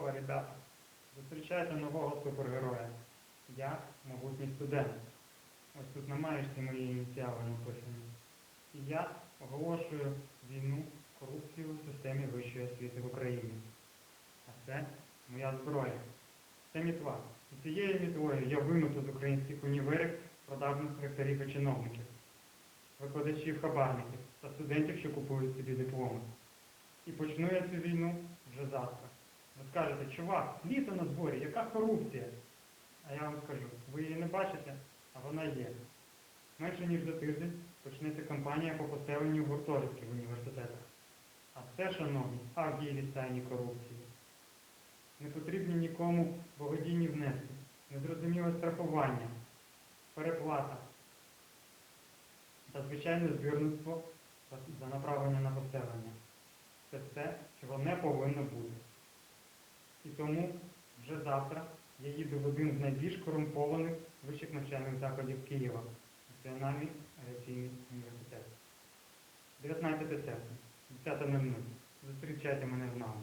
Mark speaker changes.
Speaker 1: Здорово, ребята! Зустрічайте нового супергероя. Я могутній студент. Ось тут на маєшці мої ініціали написані. І я оголошую війну корупцію у системі вищої освіти в Україні. А це моя зброя. Це мітва. І цією мітлою я вимету з українських універів продажних ректорів і чиновників, викладачів хабарників та студентів, що купують собі дипломи. І почну я цю війну скажете, чувак, літо на зборі, яка корупція? А я вам скажу, ви її не бачите, а вона є. Менше ніж за тиждень почнеться кампанія по поселенню гуртожитків в університетах. А це, шановні, авдієві стайні корупції. Не потрібні нікому благодійні внески, незрозуміле страхування, переплата та звичайне збірництво за- направлення на поселення. Це те, чого не повинно бути. І тому вже завтра я їду в один з найбільш корумпованих вищих навчальних закладів Києва Національний авіаційний університет. 19 серпня, 10.00. Зустрічайте мене з нами.